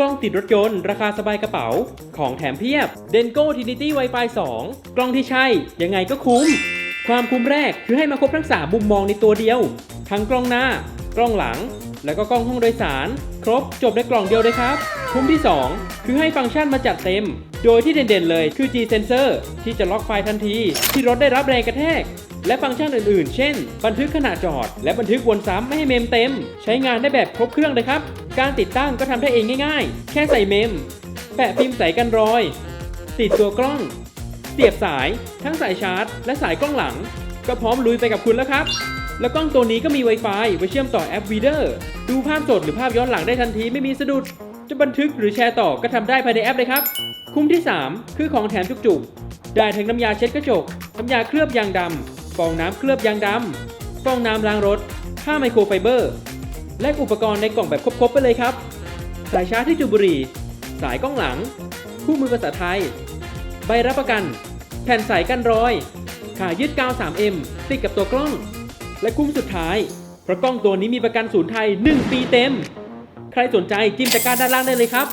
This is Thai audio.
กล้องติดรถยนต์ ราคาสบายกระเป๋า ของแถมเพียบ d e n g o Trinity Wi-Fi 2 กล้องที่ใช่ ยังไงก็คุ้ม ความคุ้มแรกคือให้มาครบทั้ง 3 มุมมองในตัวเดียว ทั้งกล้องหน้า กล้องหลัง แล้วก็กล้องห้องโดยสาร ครบจบในกล่องเดียวเลยครับ คุ้มที่ 2 คือให้ฟังก์ชันมาจัดเต็ม โดยที่เด่นๆเลยคือ G Sensor ที่จะล็อกไฟทันที ที่รถได้รับแรงกระแทก และฟังก์ชันอื่นๆ เช่น บันทึกขณะจอด และบันทึกวนซ้ำไม่ให้เมมเต็ม ใช้งานได้แบบครบเครื่องเลยครับ การติดตั้งก็ทำได้เองง่ายๆ แค่ใส่เมม แปะฟิล์มใสกันรอย ติดตัวกล้อง เสียบสาย ทั้งสายชาร์จ และสายกล้องหลัง ก็พร้อมลุยไปกับคุณแล้วครับ แล้วกล้องตัวนี้ก็มี Wi-Fi ไว้เชื่อมต่อแอป Reader ดูภาพสดหรือภาพย้อนหลังได้ทันทีไม่มีสะดุด จะบันทึกหรือแชร์ต่อก็ทำได้ภายในแอปเลยครับ คุ้มที่ 3 คือของแถมจุกๆได้ทั้งน้ำยาเช็ดกระจก น้ำยาเคลือบยางดำ ฟองน้ำเคลือบยางดำฟองน้ำล้างรถ ผ้าไมโครไฟเบอร์ และอุปกรณ์ในกล่องแบบครบๆไปเลยครับ สายชาร์จที่จุบุรี สายกล้องหลัง คู่มือภาษาไทย ใบรับประกัน แผ่นใสกันรอย ขายึดกาว 3M ติดกับตัวกล้อง และคุ้มสุดท้าย เพราะกล้องตัวนี้มีประกันศูนย์ไทย 1 ปีเต็ม ใครสนใจจิ้มตะกร้าด้านล่างได้เลยครับ